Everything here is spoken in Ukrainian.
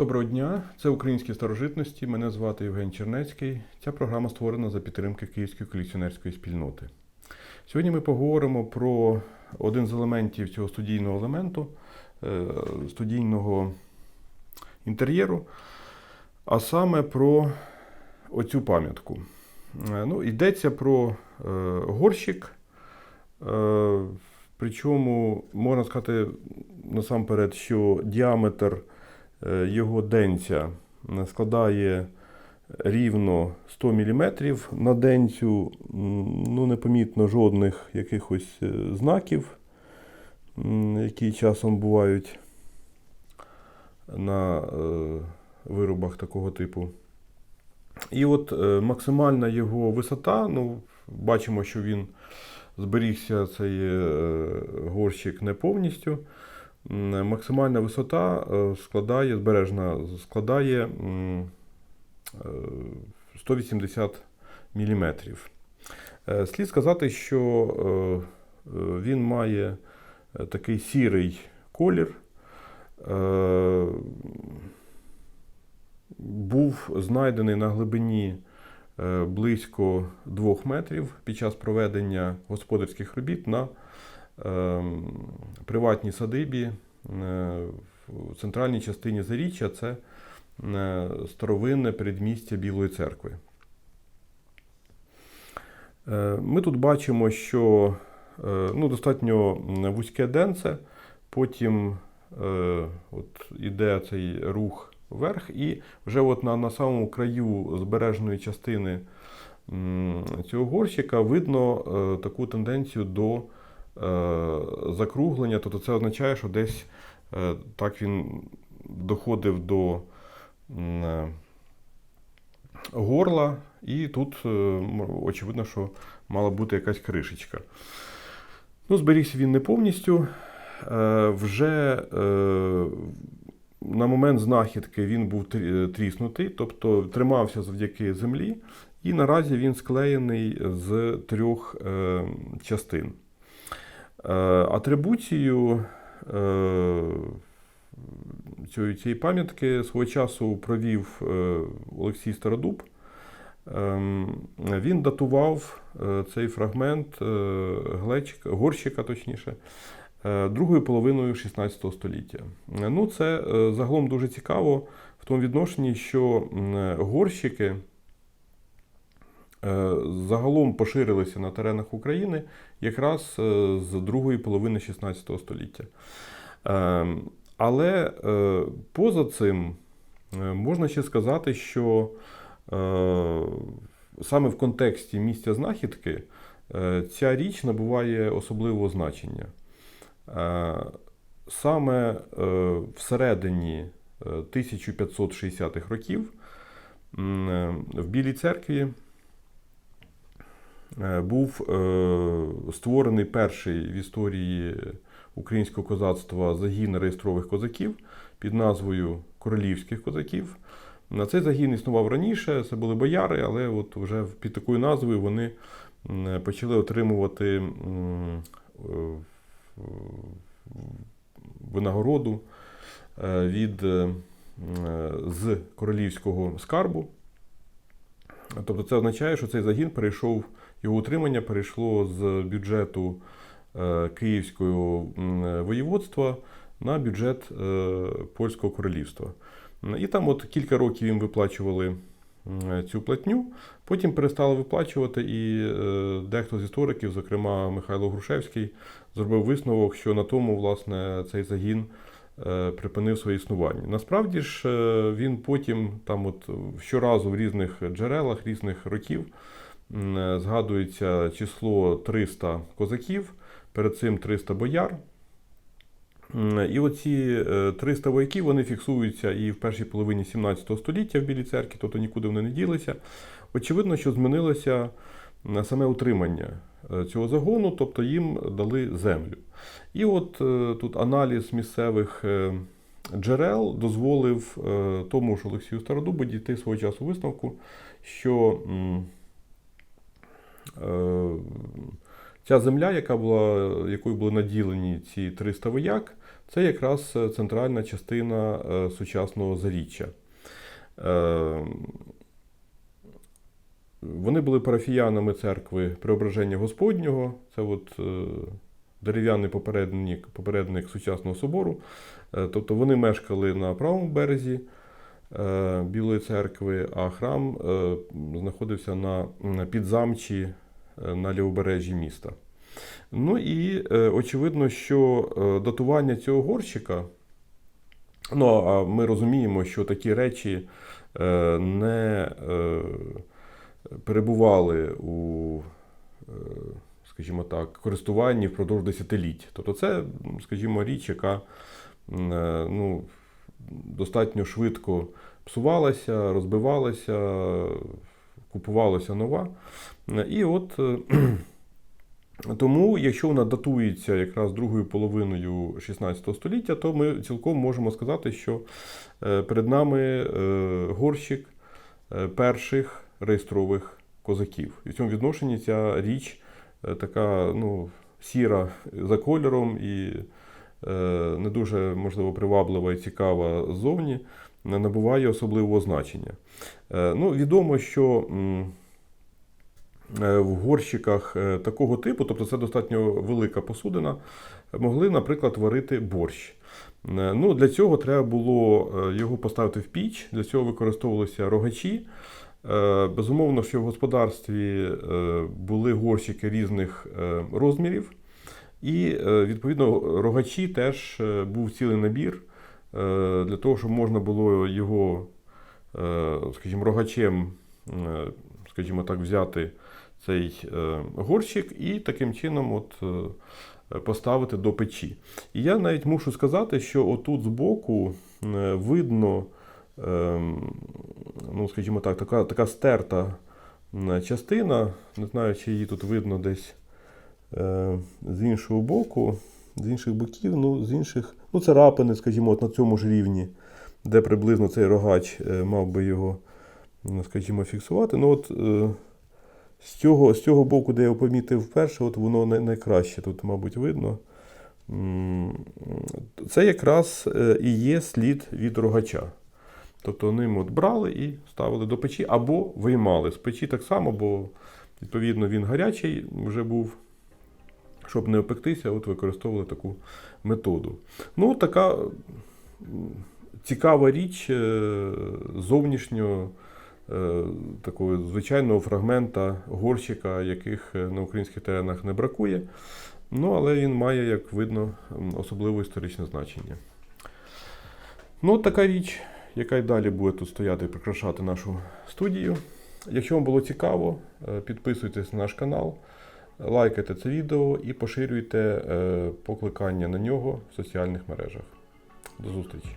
Доброго дня, це українські старожитності. Мене звати Євген Чернецький. Ця програма створена за підтримки Київської колекціонерської спільноти. Сьогодні ми поговоримо про один з елементів цього студійного елементу, е, студійного інтер'єру, а саме про оцю пам'ятку. Е, Ну, йдеться про е, горщик. Причому можна сказати насамперед, що діаметр його денця е, складає рівно 100 мм. На денцю ну, непомітно жодних якихось е, знаків, які часом бувають на е, виробах такого типу. І от е, максимальна його висота, ну, бачимо, що він зберігся цей е, горщик не повністю. Максимальна висота е, складає, збережна складає е, 180 мм. Слід сказати, що е, е, він має е, такий сірий колір. Е, Був знайдений на глибині е, близько 2 метрів під час проведення господарських робіт на е, приватній садибі е, в центральній частині Заріччя. Це е, старовинне передмістя Білої церкви. Е, Ми тут бачимо, що ну, достатньо вузьке денце, потім от, іде цей рух вверх, і вже от на, на самому краю збережної частини цього горщика видно таку тенденцію до закруглення. Тобто це означає, що десь е, так він доходив до е, горла, і тут е, очевидно, що мала бути якась кришечка. Ну, зберігся він не повністю. Е, Вже е, на момент знахідки він був тріснутий, тобто тримався завдяки землі, і наразі він склеєний з трьох е, частин. Е, Атрибуцію е, цієї, пам'ятки свого часу провів е, Олексій Стародуб. Ем, Він датував цей фрагмент глечика, горщика, точніше, другою половиною 16 століття. Ну, це загалом дуже цікаво в тому відношенні, що горщики загалом поширилися на теренах України якраз е, з другої половини 16 століття. Е, Але е, поза цим е, можна ще сказати, що е, саме в контексті місця знахідки е, ця річ набуває особливого значення. Е, Саме е, всередині е, 1560-х років е, в Білій церкві е, був е, створений перший в історії українського козацтва загін реєстрових козаків під назвою Королівських козаків. На цей загін існував раніше, це були бояри, але от вже під такою назвою вони почали отримувати е, винагороду е, від, е, з королівського скарбу. Тобто це означає, що цей загін перейшов, його утримання перейшло з бюджету е, Київського воєводства на бюджет е, Польського королівства. І там от кілька років їм виплачували цю платню, потім перестали виплачувати, і е, дехто з істориків, зокрема Михайло Грушевський, зробив висновок, що на тому власне цей загін е, припинив своє існування. Насправді ж е, він потім там, от щоразу в різних джерелах різних років е, згадується число 300 козаків, перед цим 300 бояр. І оці е, 300 вояків вони фіксуються і в першій половині 17 століття в Білій церкві, тобто нікуди вони не ділися. Очевидно, що змінилося е, саме утримання е, цього загону, тобто їм дали землю. І от е, тут аналіз місцевих е, джерел дозволив е, тому ж Олексію Стародубу дійти свого часу висновку, що е, ця земля, яка була, якою були наділені ці 300 вояк, це якраз е, центральна частина е, сучасного заріччя. Е, Вони були парафіянами церкви Преображення Господнього. Це от е, дерев'яний попередник, попередник сучасного собору. Е, Тобто вони мешкали на правому березі е, Білої церкви, а храм е, знаходився на підзамчі е, на лівобережжі міста. Ну і е, очевидно, що е, датування цього горщика, ну а ми розуміємо, що такі речі е, не е, перебували у, е, скажімо так, користуванні впродовж десятиліть. Тобто це, скажімо, річ, яка е, ну, достатньо швидко псувалася, розбивалася, купувалася нова. І от е, тому, якщо вона датується якраз другою половиною 16 століття, то ми цілком можемо сказати, що е, перед нами е, горщик перших реєстрових козаків. І в цьому відношенні ця річ така ну, сіра за кольором і не дуже можливо приваблива і цікава ззовні, не набуває особливого значення. Е, Ну, відомо, що е, в горщиках е, такого типу, тобто це достатньо велика посудина, могли, наприклад, варити борщ. Е, Ну, для цього треба було е, його поставити в піч, для цього використовувалися рогачі. Е, Безумовно, що в господарстві е, були горщики різних е, розмірів, і е, відповідно рогачі теж е, був цілий набір е, для того, щоб можна було його, скажімо, рогачем, скажімо так, взяти цей горщик і таким чином от, поставити до печі. І я навіть мушу сказати, що отут збоку видно, ем, ну, скажімо так, така, така стерта частина. Не знаю, чи її тут видно десь з іншого боку, з інших боків, ну, з інших, ну, це рапини, скажімо, от на цьому ж рівні, де приблизно цей рогач е, мав би його, ну, скажімо, фіксувати. Ну, от, е, з цього, з цього боку, де я помітив вперше, от воно найкраще тут, мабуть, видно. Це якраз е, і є слід від рогача. Тобто ним от брали і ставили до печі або виймали з печі так само, бо відповідно він гарячий вже був. Щоб не опектися, от використовували таку методу. Ну, така цікава річ е, зовнішнього е, такого звичайного фрагмента горщика, яких е, на українських теренах не бракує. Ну, але він має, як видно, особливе історичне значення. Ну, така річ, яка й далі буде тут стояти і прикрашати нашу студію. Якщо вам було цікаво, підписуйтесь на наш канал, лайкайте це відео і поширюйте е, покликання на нього в соціальних мережах. До зустрічі!